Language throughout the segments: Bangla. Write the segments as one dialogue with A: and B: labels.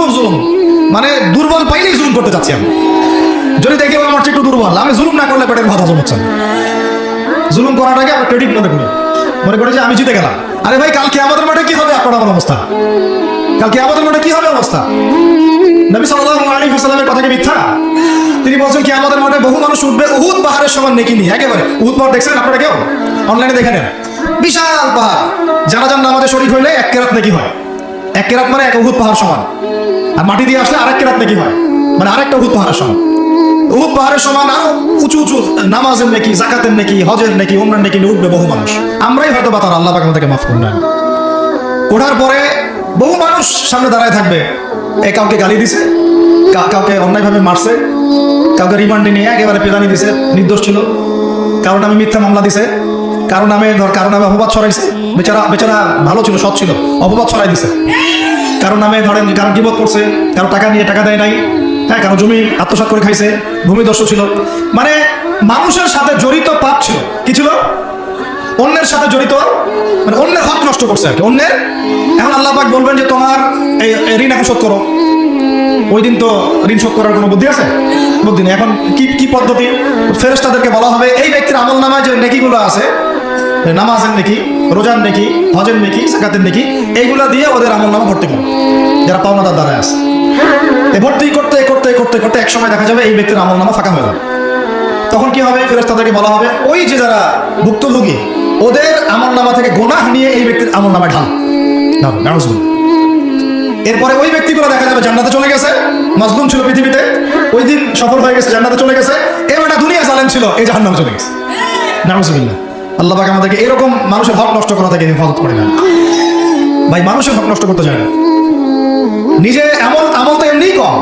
A: খুব জুলুম। মানে দুর্বল পাইলেই জুলুম করতে চাচ্ছি আমি। যদি দেখি আমার চেয়ে একটু দুর্বল, আমি জুলুম না করলে পেটের হচ্ছে না। জুলুম করাটাকে আমরা ক্রেডিট মনে করি। মনে করি যে আমি জিতে গেলাম। আরে ভাই, কালকে আমাদের মাঠে কি হবে? আপনার আমার অবস্থা। কালকে আমাদের মাঠে কি হবে অবস্থা? নবী সাল্লাল্লাহু আলাইহি ওয়াসাল্লামের কথা কি মিথ্যা? তিনি বলছেন কি আমাদের মাঠে বহু মানুষ উঠবে। উহুদ পাহাড়ের সমান নেকি নিয়ে। একেবারে। উহুদ পাহাড় দেখছেন আপনারা কেউ? অনলাইনে দেখে নেন। বিশাল পাহাড়। যারা যার নামাজে শরীক হইলে এক কেরাত নাকি হয়। এক কেরাত মানে এক উহুদ পাহাড় সমান। আর মাটি দিয়ে আসলে আরেক কেরাত নাকি হয়? মানে আরেকটা উহুদ পাহাড়ের সমান উহুদ পাহাড়ের সমান আরও উঁচু উঁচু নামাজের নাকি, জাকাতের নাকি, হজের নাকি ওমরান নাকি উঠবে বহু মানুষ। আমরাই হয়তো বা তার আল্লাহ পাক আমাদেরকে মাফ করবেন ওঠার পরে বহু মানুষ সামনে দাঁড়ায় থাকবে। এ কাউকে গালি দিছে কাউকে অন্যায়ভাবে মারছে, কাউকে রিমান্ডে নিয়ে একেবারে পেদানি দিছে, নির্দোষ ছিল। কারণ আমি মিথ্যা মামলা দিছে কারও নামে ধর কারও নামে অপবাদ ছড়াইছে। বেচারা বেচারা ভালো ছিল, সৎ ছিল, অপবাদ ছড়াই দিছে। কারও নামে ধরেন, কারও কিবোধ করছে, কারও টাকা নিয়ে টাকা দেয় নাই হ্যাঁ কারও জমি আত্মসাৎ করে খাইছে ভূমিদস্যু ছিল। মানে মানুষের সাথে জড়িত পাপ ছিল। কি ছিল? অন্যের সাথে জড়িত মানে অন্যের হক নষ্ট করছে আর কি, অন্যের। এখন আল্লাহ পাক বলবেন যে, তোমার এই ঋণ এখন শোধ করো। ওই দিন তো ঋণ শোধ করার কোনো বুদ্ধি আছে? বুদ্ধি নেই। এখন কি কি পদ্ধতি? ফেরেশতাদেরকে বলা হবে, এই ব্যক্তির আমল নামায় যে নেকিগুলো আছে নামাজের নেকি রোজার নেকি হজের নেকি জাকাতের নেকি এইগুলো দিয়ে ওদের আমল নামা ভর্তি করো যারা পাওনাদার দ্বারা আছে। ভর্তি করতে করতে করতে করতে এক সময় দেখা যাবে এই ব্যক্তির আমল নামা ফাঁকা হয়ে যাবে। তখন কি হবে? ফেরেশতাদেরকে বলা হবে, ওই যে যারা ভুক্তভোগী, ওদের আমল নামা থেকে গোনাহ নিয়ে এই ব্যক্তির আমল নামায় ঢাল। এরপরে ওই ব্যক্তিগুলো দেখা যাবে জান্নাতে চলে গেছে, মজলুম ছিল পৃথিবীতে, ওই দিন সফল হয়ে গেছে, জান্নাতে চলে গেছে, এবার একটা দুনিয়া জালেম ছিল, এই জাহান্নামে চলে গেছে। নাউজুবিল্লাহ আল্লাহ পাক আমাদেরকে এরকম মানুষের হক নষ্ট করা থেকে হেফাজত করে না ভাই, মানুষের হক নষ্ট করতে চায় না। নিজে এমন আমল তো এমনিই কম।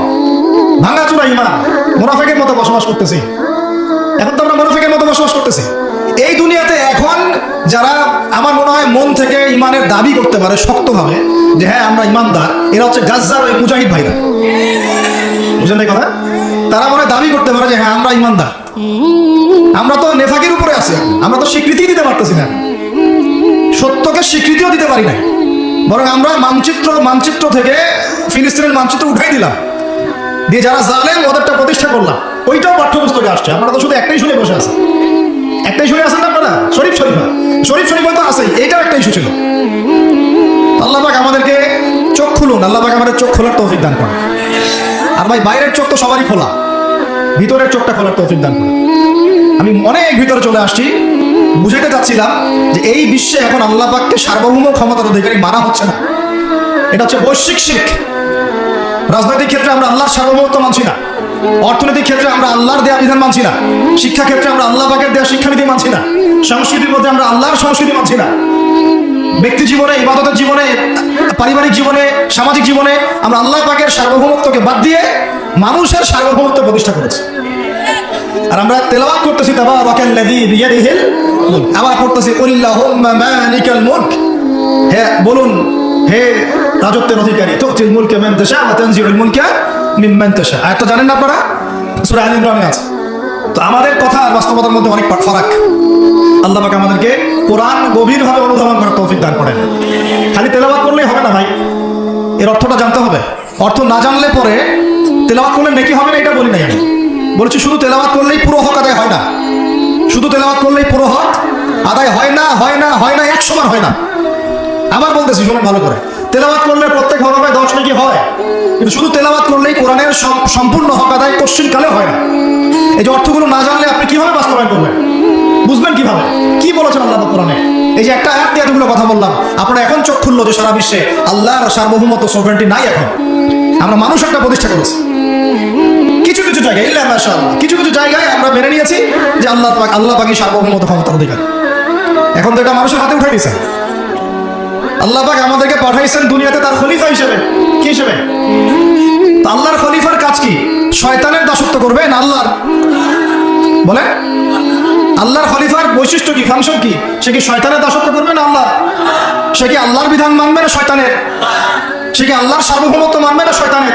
A: ভাঙাচুরা ইমান, মোনাফেকের মতো বসবাস করতেছি। এখন তো আমরা মোনাফেকের মতো বসবাস করতেছি। এই দুনিয়াতে এখন যারা আমার মনে হয় মন থেকে ইমানের দাবি করতে পারে শক্তভাবে, যে হ্যাঁ আমরা ইমানদার, এরা হচ্ছে গাজ্জার ওই মুজাহিদ ভাইরা। বুঝলেন কথা? তারা মনে দাবি করতে পারে যে হ্যাঁ আমরা ইমানদার। আমরা তো নেফাকের উপরে আছি আমরা তো স্বীকৃতি দিতে পারতেছি না। সত্যকে স্বীকৃতিও দিতে পারি না বরং আমরা মানচিত্র মানচিত্র থেকে ফিলিস্তিনের মানচিত্র উঠাই দিলাম। দিয়ে যারা জালেম, ওদেরটা প্রতিষ্ঠা করলাম। ওইটাও পাঠ্যপুস্তকে আসছে। আপনারা তো শুধু একটাই শুনে বসে আছেন। একটাই শুনে আছেন আপনারা? শরীফ শরীফ। শরীফ শরীফ তো আছেই। এইটাও একটা ইস্যু ছিল। আল্লাহ পাক আমাদেরকে চোখ খুলুন। আল্লাহ পাক আমাদের চোখ খোলার তৌফিক দান করেন। আর ভাই, বাইরের চোখ তো সবারই খোলা। ভিতরের চোখটা খোলার তৌফিক দান করেন। আমি অনেক ভিতরে চলে আসছি বুঝাতে চাচ্ছিলাম যে এই বিশ্বে এখন আল্লাহ পাককে সার্বভৌম ক্ষমতার অধিকারী মানা হচ্ছে না। এটা হচ্ছে বৈশ্বিক শিখ রাজনৈতিক ক্ষেত্রে আমরা আল্লাহর সার্বভৌমত্ব মানছি না। অর্থনৈতিক ক্ষেত্রে আমরা আল্লাহর দেয়া বিধান মানছি না। শিক্ষা ক্ষেত্রে আমরা আল্লাহ পাকের দেয়া শিক্ষানীতি মানছি না। সংস্কৃতির মধ্যে আমরা আল্লাহর সংস্কৃতি মানছি না। ব্যক্তি জীবনে, ইবাদতের জীবনে, পারিবারিক জীবনে, সামাজিক জীবনে আমরা আল্লাহ পাকের সার্বভৌমত্বকে বাদ দিয়ে মানুষের সার্বভৌমত্ব প্রতিষ্ঠা করেছে। আর আমরা তেলাওয়াত করতেছি তাবারাকাল্লাযী বিয়াদিহিল আবার পড়তেছি কুল্লাহুম্মা মালিকাল মুলক। হে, বলুন, হে রাজত্বের অধিকারী, তুতিল মুলকা মান তাশা ওয়া তানজিউল মুলকা মিম্মান তাশা। আয়াত তো জানেন না আপনারা? সূরা আল ইমরানে আছে। তো আমাদের কথা আর বাস্তবতার মধ্যে অনেক ফারাক। আল্লাহ পাক আমাদেরকে কোরআন গভীরভাবে অনুধাবন করার তৌফিক দান করেন। খালি তেলাওয়াত করলেই হবে না ভাই। এর অর্থটা জানতে হবে। অর্থ না জানলে পরে তেলাওয়াত করলে নাকি হবে না, এটা বলি নাই আমি। বলছি শুধু তেলাওয়াত করলেই পুরো হক আদায় হয় না। শুধু তেলাওয়াত করলেই পুরো হক আদায় হয় না হয় না হয় না এক সমান হয় না। আবার বলতেছি, শুনুন ভালো করে। তেলাওয়াত করলে প্রত্যেক হরফে দশ নাকি হয়, কিন্তু শুধু তেলাওয়াত করলেই কোরআনের সম্পূর্ণ হক আদায় কোশ্চিন কালে হয় না। এই যে অর্থগুলো না জানলে আপনি কীভাবে বাস্তবায়ন করবেন? বুঝবেন কীভাবে? কি বলেছেন আল্লাহ কোরআনে? এই যে একটা আয়াত দিয়ে এতগুলো কথা বললাম, আপনারা এখন চোখ খুললো যে সারা বিশ্বে আল্লাহর সার্বভৌমত্ব সোভরেন্টি নাই এখন। আমরা মানুষ একটা প্রতিষ্ঠা করেছি। কিছু জায়গায়, ইল্লা মাশাআল্লাহ কিছু কিছু জায়গায় আমরা মেনে নিয়েছি যে আল্লাহ পাক, আল্লাহ পাকি সার্বভৌমত্ব ক্ষমতার অধিকার এখন তো এটা মানুষের হাতে উঠাই দিয়েছে আল্লাহ পাক আমাদেরকে পাঠাইছেন দুনিয়াতে তার খলিফা হিসেবে। কি হিসেবে? আল্লাহর খলিফার কাজ কি? শয়তানের দাসত্ব করবে না আল্লাহর? বলে আল্লাহর খলিফার বৈশিষ্ট্য কি ফাংশন কি? সে কি শয়তানের দাসত্ব করবে না আল্লাহ সে কি আল্লাহর বিধান মানবে না শয়তানের? সে কি আল্লাহর সার্বভৌমত্ব মানবে না শয়তানের?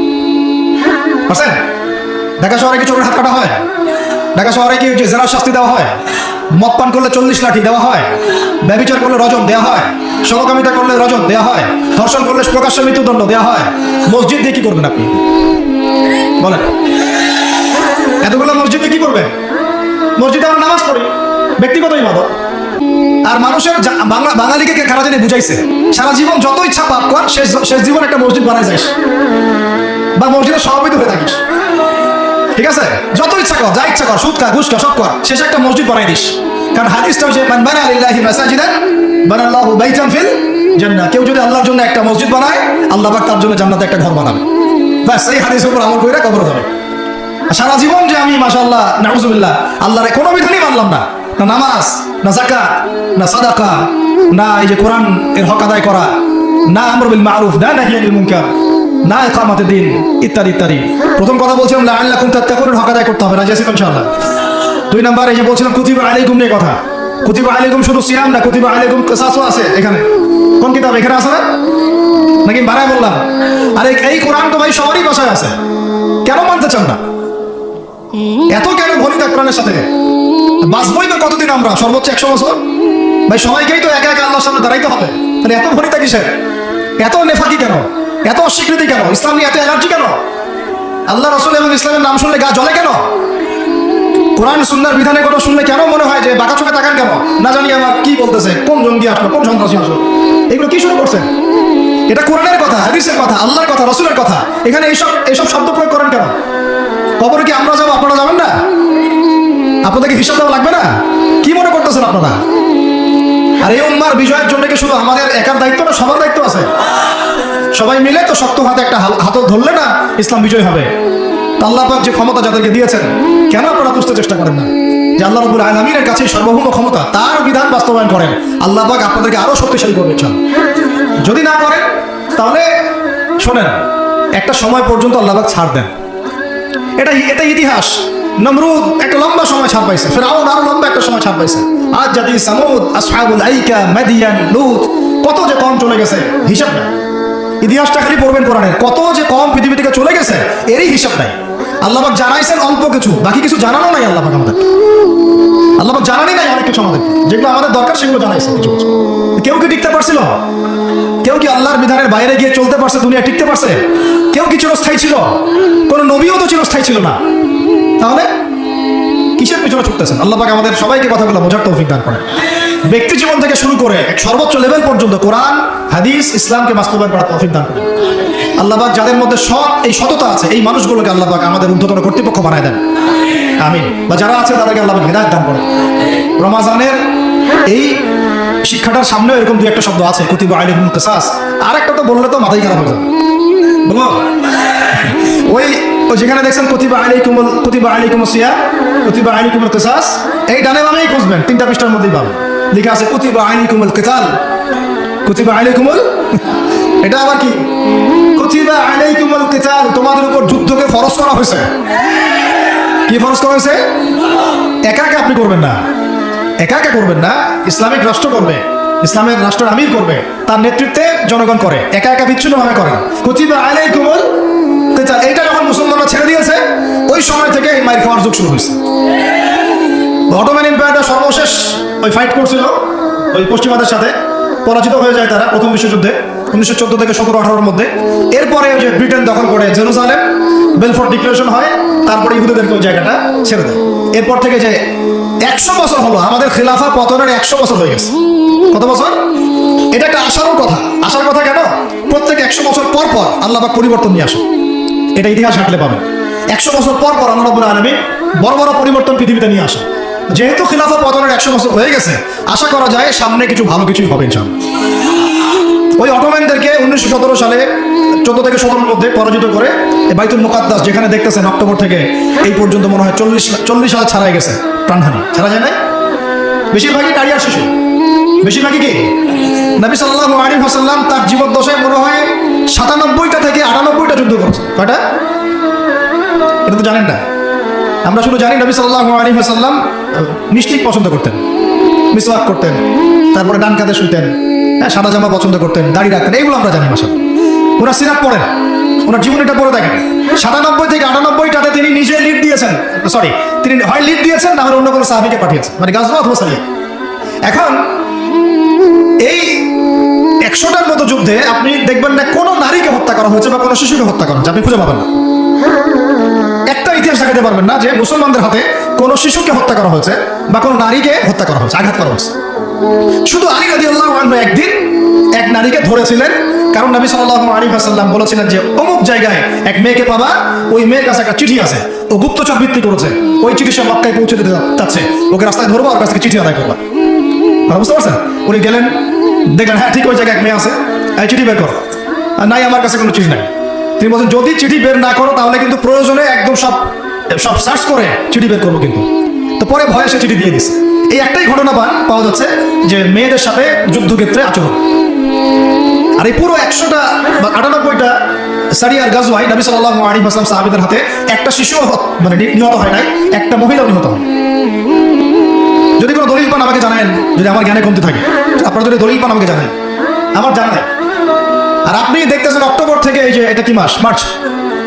A: পারছেন ঢাকা শহরে কি চোখের হাত কাটা হয়? ঢাকা শহরে কি যে জেলার শাস্তি দেওয়া হয়? মদ পান করলে চল্লিশ লাঠি দেওয়া হয়? ব্যবচার করলে রজম দেওয়া হয়? সমকামিতা করলে রজম দেওয়া হয়? ধর্ষণ করলে প্রকাশ্য মৃত্যুদণ্ড দেওয়া হয়? মসজিদ দিয়ে কি করবেন আপনি? বলেন। এতগুলো মসজিদে কি করবেন? মসজিদে আমরা নামাজ পড়ি। ব্যক্তিগত ইবাদত। আর মানুষের বাঙালিকে কে খারা জানি বুঝাইছে? সারা জীবন যত ইচ্ছা পাপ কর, শেষ শেষ জীবন একটা মসজিদ বানাই যাইস। বা মসজিদের সভাপতি হয়ে থাকিস। ঠিক আছে? যত ইচ্ছা কর, যা ইচ্ছা কর, সুদ খা, ঘুষ খা, সব কর, শেষে একটা মসজিদ বানাই দিস। কারণ হাদিসটা হচ্ছে মান বানা লিল্লাহি মাসাজিদান, বানাল্লাহু বাইতান ফিল জান্নাহ। কেউ যদি আল্লাহর জন্য একটা মসজিদ বানায়, আল্লাহ পাক তার জন্য জান্নাতে একটা ঘর বানাবে। ব্যাস, এই হাদিসের উপর আমল করে কবর যাবে সারা জীবন যে আমি, মাশাআল্লাহ, নাউজুবিল্লাহ, আল্লাহর কোনো বিধানই মানলাম না। না নামাজ, না যাকাত, না সাদাকা, না এই যে কোরআন এর হক আদায় করা, না আমর বিল মারুফ, না নাহি আনিল মুনকার, না ইকামাতে দিন, ইত্যাদি ইত্যাদি। প্রথম কথা বলছিলাম লা আল্লাহ লাআল্লাকুম তাত্তাকুন হক আদায় করতে হবে, রাজি আছি ইনশাআল্লাহ? দুই নাম্বার, এই যে বলছিলাম, কুতিবা আলাইকুম নিয়ে কথা। কুতিবা আলাইকুম শুধু সিয়াম না, কুতিবা আলাইকুম কিসাসও আছে এখানে। কোন কিতাব, এখানে আছে না? নাকি বাড়ায় বললাম? আরে এই কোরআন তো ভাই সবারই বাসায় আছে। কেন মানতে চান না? এত কেন ভরিতা কোরআনের সাথে? বাঁচবই তো কতদিন আমরা? সর্বোচ্চ একশো বছর? ভাই, সবাইকেই তো একা একা আল্লাহর সামনে দাঁড়াইতে হবে। তাহলে এত ভরিতা কিসের? এত নেফাকি কেন? এত অস্বীকৃতি কেন? ইসলাম নিয়ে এত এনার্জি কেন? আল্লাহ রসুল এবং ইসলামের নাম শুনলে গা জ্বলে কেন? কোরআন সুন্দর বিধানের কথা শুনলে কেন মনে হয় যে বাঁকা চোখে তাকান কেন? না জানি আমার কি বলতেছে, কোন জঙ্গি আসলো, কোন সন্ত্রাসী আসলো। এগুলো কি শুরু করছেন এটা কোরআনের কথা, হাদিসের কথা, আল্লাহর কথা, রসুলের কথা। এখানে এইসব এইসব শব্দ প্রয়োগ করেন কেন? কবরে কি আমরা যাব, আপনারা যাবেন না? আপনাদেরকে হিসাব দেওয়া লাগবে না? কি মনে করতেছেন আপনারা? আর এই উম্মার বিজয়ের জন্য কি শুধু আমাদের একার দায়িত্ব না সবার দায়িত্ব আছে? সবাই মিলে তো শক্ত হাতে একটা হাতল ধরলে না ইসলাম বিজয় হবে। তা আল্লাহ পাক যে ক্ষমতা যাদেরকে দিয়েছেন, কেন আপনারা বুঝতে চেষ্টা করেন না? যে আল্লাহ রবুল আলমীর কাছে সর্বভৌম ক্ষমতা, তার বিধান বাস্তবায়ন করেন। আল্লাহ পাক আপনাদেরকে আরও শক্তিশালী করবে চান যদি না করেন, তাহলে শোনেন, একটা সময় পর্যন্ত আল্লাহ পাক ছাড় দেন। এটা এটা ইতিহাস। নমরুদ একটা লম্বা সময় ছাড় পাইছে, ফেরাউন আরও লম্বা একটা সময় ছাড় পাইছে। আজ জাতি সামুদ, আসহাবুল আইকা, মাদিয়ান, লুত, কত যে কম চলে গেছে, হিসাব নাই। ইতিহাসটা খালি পড়বেন কোরআনের কত যে কম পৃথিবী থেকে চলে গেছে, এরই হিসাব নাই। আল্লাহবাক জানাইছেন অল্প কিছু, বাকি কিছু জানানো নাই আল্লাহবাক আমাদের। আল্লাহবাক জানানি নাই অনেক কিছু আমাদের। যেগুলো আমাদের দরকার, সেগুলো জানাইছে কিছু কিছু। কেউ কি টিকতে পারছিল? কেউ কি আল্লাহর বিধানের বাইরে গিয়ে চলতে পারছে, দুনিয়া টিকতে পারছে? কেউ কি চিরস্থায়ী ছিল? কোনো নবীও তো চিরস্থায়ী ছিল না। তাহলে কিসের পিছনে ছুটতেছেন? আল্লাহ আমাদের সবাইকে কথাগুলো বোঝার তৌফিক দান করেন। ব্যক্তি জীবন থেকে শুরু করে এক সর্বোচ্চ লেভেল পর্যন্ত কোরআন, হাদিস, ইসলামকে বাস্তবায়ন করার তৌফিক দান করেন। আল্লাহ পাক যাদের মধ্যে সৎ, এই সততা আছে, এই মানুষগুলোকে আল্লাহ পাক আমাদের ঊর্ধ্বতন কর্তৃপক্ষ বানায় দেন। আমিন। বা যারা আছে, তাদেরকে আল্লাহ হেদায়ত দান করেন। রমাজানের এই শিক্ষাটার সামনেও এরকম দুই একটা শব্দ আছে, কুতিবা আলিকুম কিসাস। আর একটা তো বললে তো মাথায় খারাপ হয়ে যাবে বুঝলো ওই ওই যেখানে দেখছেন কতিবা আলাইকুমুল, কতিবা আলাইকুম সিয়া কতিবা আলাইকুমুল কিসাস, এই ডানে বামেই খুঁজবেন, তিনটা পৃষ্ঠার মধ্যেই পাবেন। লেখা আছে কতিবা আলাইকুমুল কিতাল। কতিবা আলাইকুমুল? এটা আবার কি? কতিবা আলাইকুমুল কিতাল, তোমাদের উপর যুদ্ধকে ফরজ করা হয়েছে। কি ফরজ করা হয়েছে? একা একা আপনি করবেন না। একা একা করবেন না, ইসলামিক রাষ্ট্র করবে, ইসলামের রাষ্ট্রের আমির করবে, তার নেতৃত্বে জনগণ করে, একা একা বিচ্ছিন্ন ভাবে করে কুতিবা আলাইকুমুল কিতাল, এইটা যখন দিয়েছে ওই সময় থেকে এই মাইর খাওয়ার যুগ শুরু হয়েছে। অটোম্যান এম্পায়ারটা সর্বশেষ ওই ফাইট করছিল, ওই পশ্চিমাদের সাথে। পরাজিত হয়ে যায় তারা প্রথম বিশ্বযুদ্ধে, উনিশশো চোদ্দ থেকে সতেরো আঠারোর মধ্যে। এরপরে যে ব্রিটেন দখল করে জেরুজালেম বেলফোর্ট ডিক্লারেশন হয়, তারপরে ইহুদিদেরকে ওই জায়গাটা ছেড়ে দেয়। এরপর থেকে যে একশো বছর হলো, আমাদের খেলাফা পতনের একশো বছর হয়ে গেছে। কত বছর? এটা একটা আশারও কথা। আশার কথা কেন? প্রত্যেক একশো বছর পর পর আল্লাহ পরিবর্তন নিয়ে আসে এটা ইতিহাস হাঁটলে পাবে একশো বছর পর পর আল্লাহ রব্বুল আলমী বড় বড় পরিবর্তন পৃথিবীতে নিয়ে আসে যেহেতু খিলাফা পতনের একশো বছর হয়ে গেছে, আশা করা যায় সামনে কিছু ভালো কিছুই হবে ইনশাআল্লাহ। ওই অটোম্যানদেরকে উনিশশো সতেরো সালে চোদ্দ থেকে সতেরোর মধ্যে পরাজিত করে বাইতুল মুকাদ্দাস, যেখানে দেখতেছেন অক্টোবর থেকে এই পর্যন্ত মনে হয় চল্লিশ চল্লিশ হাজার ছাড়াই গেছে প্রাণহানি। ছাড়া যায় না বেশিরভাগই টারিয়ার শিশু। বেশিরভাগই কি? নবী সাল্লাল্লাহু আলাইহি ওয়াসাল্লাম তার জীবদ্দশায় মনে হয় সাতানব্বইটা থেকে আটানব্বইটা যুদ্ধ করেছে কয়টা? এটা তো জানেন না। আমরা শুধু জানি নবী সাল্লাল্লাহু আলাইহি ওয়াসাল্লাম মিষ্টি পছন্দ করতেন, মিসওয়াক করতেন, তারপরে ডান কাঁধে শুইতেন হ্যাঁ সাদা জামা পছন্দ করতেন, দাড়ি রাখতেন, এগুলো আমরা জানি মাসা ওনার সিরাপ পড়েন, ওনার জীবনীটা পড়ে দেখেন। সাতানব্বই থেকে আটানব্বইটাতে তিনি নিজে লিড দিয়েছেন সরি তিনি হয় লিড দিয়েছেন, না হলে অন্য কোনো সাহাবিকে পাঠিয়েছেন মানে গাজওয়া অথবা সারিয়া এখন এই একশোটার মতো যুদ্ধে আপনি দেখবেন না কোনো নারীকে হত্যা করা হয়েছে বা কোনো শিশুকে হত্যা করা হয়েছে, আপনি খুঁজে পাবেন না। একটা ইতিহাস দেখাতে পারবেন না যে মুসলমানদের হাতে কোনো শিশুকে হত্যা করা হয়েছে বা কোনো নারীকে হত্যা করা হয়েছে, আঘাত করা হয়েছে। শুধু আলী রাজি আল্লাহ একদিন এক নারীকে ধরেছিলেন, কারণ নবী সাল্লাহ আলী হাসাল্লাম বলেছিলেন যে, অমুক জায়গায় এক মেয়েকে পাবা, ওই মেয়ের কাছে একটা চিঠি আছে, ও গুপ্তচর ভিত্তি করেছে, ওই চিঠি সে মক্কায় পৌঁছে দিতে চাচ্ছে ওকে রাস্তায় ধরবো ওর কাছ চিঠি আদায় করবা। বুঝতে পারছেন? উনি গেলেন, দেখলেন হ্যাঁ ঠিক ওই জায়গায় এক মেয়ে আছে, এই চিঠি বের করো। আর নাই, আমার কাছে কোনো চিঠি নাই। তিনি বলছেন, যদি চিঠি বের না করো, তাহলে কিন্তু প্রয়োজনে একদম সব সব সার্চ করে চিঠি বের করব কিন্তু। তো পরে ভয়ে সে চিঠি দিয়ে দিছে এই একটাই ঘটনা পাওয়া যাচ্ছে যে মেয়েদের সাথে যুদ্ধক্ষেত্রে আচরণ। আর এই পুরো একশোটা বা আটানব্বইটা সারিয়ার গাজওয়াই নবী সাল্লাহ আলী আসলাম সাহাবিদের হাতে একটা শিশু মানে নিহত হয় নাই, একটা মহিলাও নিহত হয়। যদি কোনো দলিল পান আমাকে জানাবেন যদি আমার জ্ঞানে কমতে থাকে। আপনারা যদি দলিল পান আমাকে জানান আমার জানা নাই। আর আপনি দেখতেছেন অক্টোবর থেকে এই যে, এটা কি মাস? মার্চ।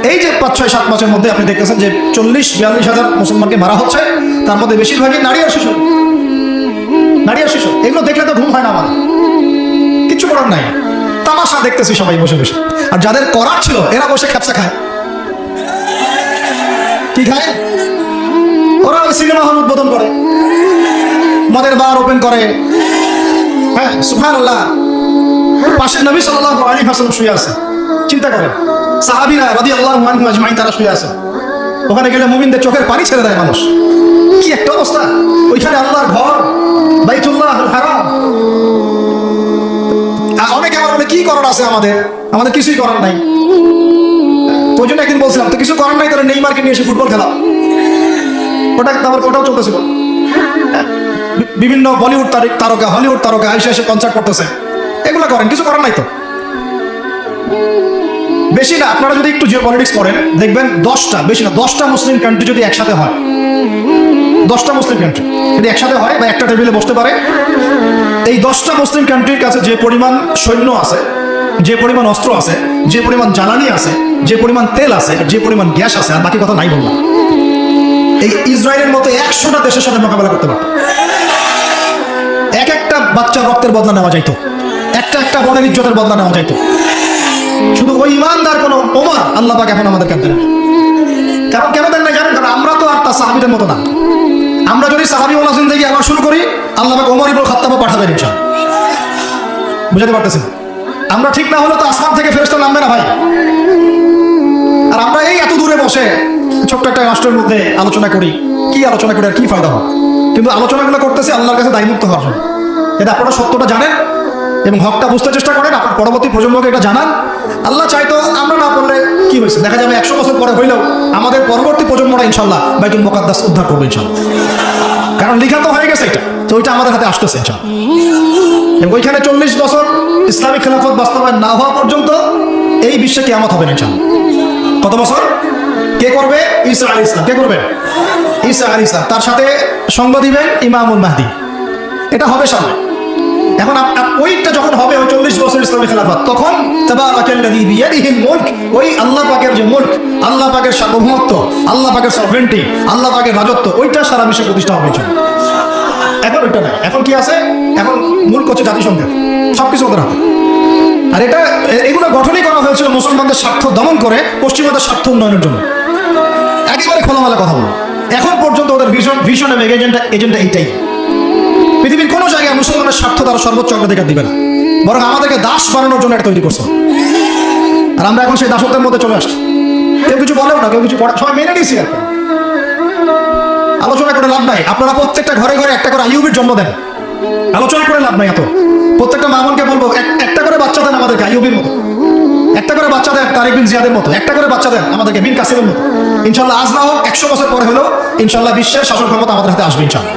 A: এই যে পাঁচ, ছয়, সাত মাসের মধ্যে আপনি দেখতেছেন যে চল্লিশ, বিয়াল্লিশ হাজার মুসলমানকে মারা হচ্ছে। তার মধ্যে বেশিরভাগই নারী আর শিশু। নারী আর শিশু। এগুলো দেখলে তো ঘুম হয় না আমার। কিচ্ছু করার নাই। তামাশা দেখতেছি সবাই বসে বসে। আর যাদের করার ছিল, এরা বসে খ্যাপসা খায়। কি খায়? ওরা ওই সিনেমা হল উদ্বোধন করে। মদের বার ওপেন করে। হ্যাঁ সুফান আল্লাহ পাশে নবী সাল্লাল্লাহু আলাইহি ওয়াসাল্লাম শুয়ে আছে। চিন্তা করেন। সাহাবীরা আনহুম আজমাইন, তারা শুয়ে আছে। ওখানে গেলে মুমিনদের চোখের পানি ছেড়ে দেয় মানুষ। কি একটা অবস্থা। ওইখানে আল্লাহর ঘর, বাইতুল্লাহ হারাম। অনেকে আমার বলে, কি করার আছে আমাদের? আমাদের কিছুই করার নাই। ওই জন্য একদিন বলছিলাম, তো কিছু করার নাই, তাহলে নেইমারকে নিয়ে এসে ফুটবল খেলা ওটা আমার ওটাও চলতেছিল। বিভিন্ন বলিউড তারকা, হলিউড তারকা এসে এসে কনসার্ট করতেছে। এগুলো করেন, কিছু করার নাই তো? বেশি না, আপনারা যদি একটু জিও পলিটিক্স পড়েন, দেখবেন দশটা, বেশি না, দশটা মুসলিম কান্ট্রি যদি একসাথে হয়, দশটা মুসলিম কান্ট্রি যদি একসাথে হয় বা একটা টেবিলে বসতে পারে, এই দশটা মুসলিম কান্ট্রির কাছে যে পরিমাণ সৈন্য আছে, যে পরিমাণ অস্ত্র আছে, যে পরিমাণ জ্বালানি আছে, যে পরিমাণ তেল আছে, যে পরিমাণ গ্যাস আছে, আর বাকি কথা নাই বললাম। এই ইসরায়েলের মতো একশোটা দেশের সাথে মোকাবেলা করতে পারত। এক একটা বাচ্চার রক্তের বদলা নেওয়া যাইতো। একটা একটা বনের ইজ্জতের বদলা নেওয়া যাইতো। শুধু ওই ইমানদার কোনো ওমর আল্লাহ পাক এখন আমাদের কাছে কারণ কেন দেন না কারণ আমরা তো আর তার সাহাবিদের মতো না। আমরা যদি সাহাবি ওলা জিন্দগি আবার শুরু করি, আল্লাহ পাক ওমর ইবুল খাত্তাবা পাঠাবেন ইনশাআল্লাহ। বুঝাতে পারতেছেন? আমরা ঠিক না হলে তো আসমান থেকে ফেরস্তা নামবে না ভাই। আর আমরা এই এত দূরে বসে ছোট্ট একটা রাষ্ট্রের মধ্যে আলোচনা করি, কি আলোচনা করে আর কি ফায়দা হয়? কিন্তু আলোচনাগুলো করতেছি আল্লাহর কাছে দায়মুক্ত হওয়ার জন্য। এটা আপনারা সত্যটা জানেন? এবং হকটা বুঝতে চেষ্টা করেন, আপনার পরবর্তী প্রজন্মকে এটা জানান। আল্লাহ চাইতো আমরা না করলে কি হয়েছে? দেখা যাবে একশো বছর পরে হইলেও আমাদের পরবর্তী প্রজন্মটা ইনশাল্লাহ বাইতুল মোকাদ্দাস উদ্ধার করবে ইনশাল্লাহ কারণ লিখা তো হয়ে গেছে এটা। তো ওইটা আমাদের হাতে আসতেছে ইনশাল্লাহ এবং ওইখানে চল্লিশ বছর ইসলামিক খেলাফত বাস্তবায়ন না হওয়া পর্যন্ত এই বিশ্বে কেয়ামত হবে না কত বছর? কে করবে? ঈসা আলী ইসলাম কে করবে? ঈসা আলী ইসলাম তার সাথে সঙ্গ দিবেন ইমামুল মাহদি। এটা হবে সামনে। এখন ওইটা যখন হবে, ওই চল্লিশ বছর ইসলামী খেলাফত, তখন মুলক, ওই আল্লাহ পাকের যে মুলক, আল্লাহ পাকের সার্বভৌমত্ব, আল্লাহ পাকের আল্লাহ পাকের রাজত্ব, ওইটা সারা বিশ্বে প্রতিষ্ঠা হবে। এখন ওইটা নাই। এখন কি আছে? এখন মূল হচ্ছে জাতিসংঘের। সবকিছু ওদের হাতে। আর এটা এগুলো গঠনই করা হয়েছিল মুসলমানদের স্বার্থ দমন করে পশ্চিমাদের স্বার্থ উন্নয়নের জন্য। একেবারে খোলামেলা কথা বলো এখন পর্যন্ত ওদের ভীষণ ভীষণ এবং এজেন্ডা এজেন্ডা এইটাই। পৃথিবীর কোনো জায়গায় মুসলমানের স্বার্থ তারা সর্বোচ্চ অগ্রাধিকার দিবে না। বরং আমাদেরকে দাস বানানোর জন্য এটা তৈরি করছে। আর আমরা এখন সেই দাসত্বের মধ্যে চলে আসছি। কেউ কিছু বলেও না, কেউ কিছু সবাই মেনে নিয়েছি আর আলোচনা করে লাভ নাই। আপনারা প্রত্যেকটা ঘরে ঘরে একটা করে আইউবির জন্ম দেন। আলোচনা করে লাভ নাই এত। প্রত্যেকটা মামনকে বলব একটা করে বাচ্চা দেন আমাদেরকে আইউবির মতো। একটা করে বাচ্চা দেন তারিক বিন জিয়াদের মতো। একটা করে বাচ্চা দেন আমাদেরকে বিন কাসিমের মতো। ইনশাল্লাহ আজ না হোক একশো বছর পরে হলেও ইনশাল্লাহ বিশ্বের শাসন ক্ষমতা আমাদের হাতে আসবে ইনশাল্লাহ।